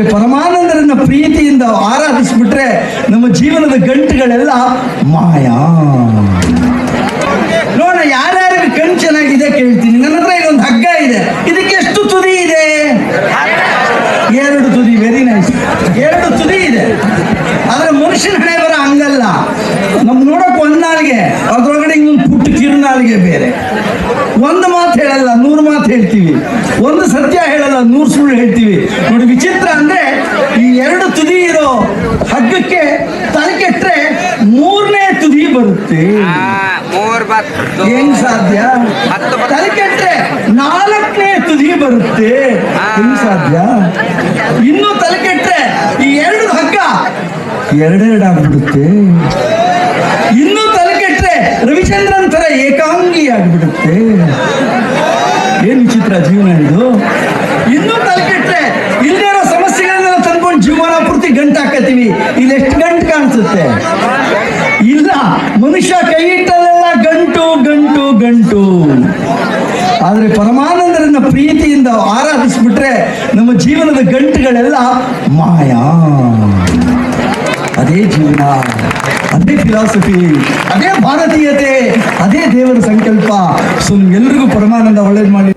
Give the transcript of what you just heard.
ಪರಮಾನಂದರನ್ನ ಪ್ರೀತಿಯಿಂದ ಆರಾಧಿಸ್ಬಿಟ್ರೆ ನಮ್ಮ ಜೀವನದ ಗಂಟುಗಳೆಲ್ಲ ಮಾಯಾ. ನೋಡ, ಯಾರ್ಯಾರಿಗೆ ಕಣ್ ಚೆನ್ನಾಗಿದೆ ಕೇಳ್ತೀನಿ. ನನ್ನ ಹತ್ರ ಇದೊಂದು ಹಗ್ಗ ಇದೆ. ಇದಕ್ಕೆ ಎಷ್ಟು ತುದಿ ಇದೆ? ಎರಡು ತುದಿ ವೆರಿ ನೈಸ್ ಎರಡು ತುದಿ ಇದೆ. ಆದ್ರೆ ಮನುಷ್ಯನ ಹಣೆ ಬರ ಹಂಗಲ್ಲ. ನಮ್ ನೋಡಕ್ ಒಂದ್ ನಾಲ್ಗೆ, ಅದ್ರೊಳಗಡೆ ಇನ್ನೊಂದು ಪುಟ್ಟ ಕಿರುನಾಲ್ಗೆ ಬೇರೆ. ಒಂದು ಮಾತು ಹೇಳಲ್ಲ, ನೂರು ಮಾತು ಹೇಳ್ತೀವಿ. ಒಂದು ನೂರು ಸುಳ್ಳು ಹೇಳ್ತೀವಿ. ನೋಡಿ ವಿಚಿತ್ರ ಅಂದ್ರೆ ಈ ಎರಡು ತುದಿ ಇರೋ ಹಗ್ಗಕ್ಕೆ ತಲೆಕೆಟ್ರೆ ಮೂರನೇ ತುದಿ ಬರುತ್ತೆ. ಹೆಂಗ್ ಸಾಧ್ಯ? ತಲೆಕೆಟ್ರೆ ನಾಲ್ಕನೇ ತುದಿ ಬರುತ್ತೆ. ಹೆಂಗ್ ಸಾಧ್ಯ? ಇನ್ನು ತಲೆಕೆಟ್ರೆ ಈ ಎರಡು ಹಗ್ಗ ಎರಡೆರಡಾಗ್ಬಿಡುತ್ತೆ ಇನ್ನು ತಲೆ ಕೆಟ್ರೆ ರವಿಚಂದ್ರನ್ ತರ ಏಕಾಂಗಿ ಆಗ್ಬಿಡುತ್ತೆ. ಏನ್ ವಿಚಿತ್ರ ಜೀವನ ಇದು? ಹಾಕತ್ತೀವಿ ಇಲ್ಲಿ ಎಷ್ಟು ಗಂಟು ಕಾಣಿಸುತ್ತೆ? ಇಲ್ಲ, ಮನುಷ್ಯ ಕೈ ಇಟ್ಟಲ್ಲೆಲ್ಲ ಗಂಟು ಗಂಟು ಗಂಟು. ಆದರೆ ಪರಮಾನಂದರನ್ನ ಪ್ರೀತಿಯಿಂದ ಆರಾಧಿಸ್ಬಿಟ್ರೆ ನಮ್ಮ ಜೀವನದ ಗಂಟುಗಳೆಲ್ಲ ಮಾಯಾ. ಅದೇ ಜೀವನ, ಅದೇ ಫಿಲಾಸಫಿ ಅದೇ ಭಾರತೀಯತೆ, ಅದೇ ದೇವರ ಸಂಕಲ್ಪ. ಸೊ ನಿಮ್ಗೆಲ್ರಿಗೂ ಪರಮಾನಂದ ಒಳ್ಳೇದು ಮಾಡಿ